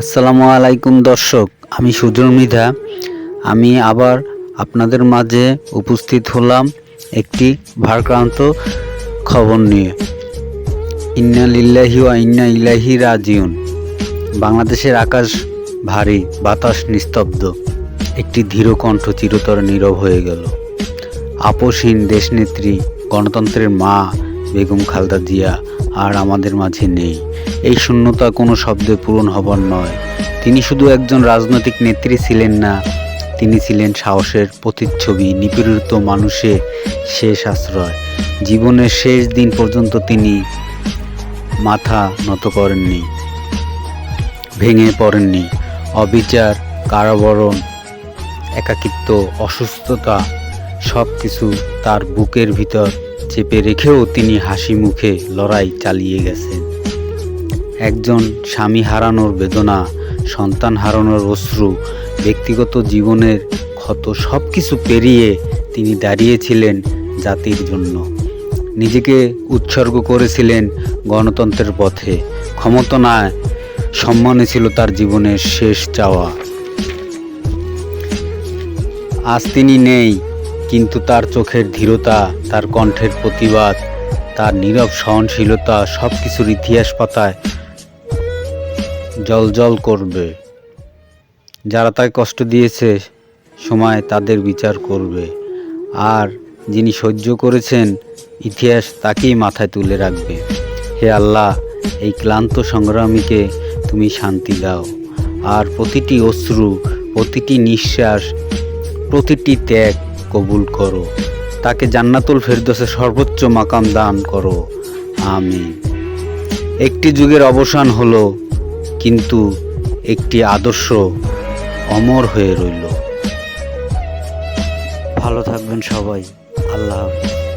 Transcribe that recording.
আসসালামু আলাইকুম দর্শক, আমি সুজন আমি আবার আপনাদের মাঝে উপস্থিত হলাম একটি ভারক্রান্ত খবর নিয়ে। ইন্না লিল্লাহি ওয়া ইন্না ইলাহি রাজিউন। বাংলাদেশের আকাশ ভারী, বাতাস নিস্তব্ধ। একটি ধীর কণ্ঠ চিরতর নীরব হয়ে গেল। আপোষহীন দেশনেত্রী, গণতন্ত্রের মা বেগম খালদা জিয়া আর আমাদের মাঝে নেই। এই শূন্যতা কোনো শব্দে পূরণ হবার নয়। তিনি শুধু একজন রাজনৈতিক নেত্রী ছিলেন না, তিনি ছিলেন সাহসের প্রতিচ্ছবি, নিপীড়িত মানুষের শেষ আশ্রয়। জীবনের শেষ দিন পর্যন্ত তিনি মাথা নত করেননি, ভেঙে পড়েননি। অবিচার, কারাবরণ, একাকিত্ব, অসুস্থতা সব কিছু তার বুকের ভিতর চেপে রেখেও তিনি হাসি মুখে লড়াই চালিয়ে গেছেন। একজন স্বামী হারানোর বেদনা, সন্তান হারানোর অশ্রু, ব্যক্তিগত জীবনের ক্ষত সব কিছু পেরিয়ে তিনি দাঁড়িয়েছিলেন জাতির জন্য। নিজেকে উৎসর্গ করেছিলেন গণতন্ত্রের পথে। ক্ষমতায় সম্মানে ছিল তার জীবনের শেষ চাওয়া। আজ তিনি নেই কিন্তু তার চোখের ধীরতা, তার কণ্ঠের প্রতিবাদ, তার নীরব সহনশীলতা সব কিছুর ইতিহাস পাতায় জল জল করবে। যারা তাই কষ্ট দিয়েছে, সময় তাদের বিচার করবে। আর যিনি সহ্য করেছেন, ইতিহাস তাকেই মাথায় তুলে রাখবে। হে আল্লাহ, এই ক্লান্ত সংগ্রামীকে তুমি শান্তি দাও। আর প্রতিটি অশ্রু, প্রতিটি নিঃশ্বাস, প্রতিটি ত্যাগ কবুল করো। তাকে জান্নাতুল ফেরদোসে সর্বোচ্চ মাকাম দান করো। আমি একটি যুগের অবসান হলো, কিন্তু একটি আদর্শ অমর হয়ে রইল। ভালো থাকবেন সবাই। আল্লাহ হাফিজ।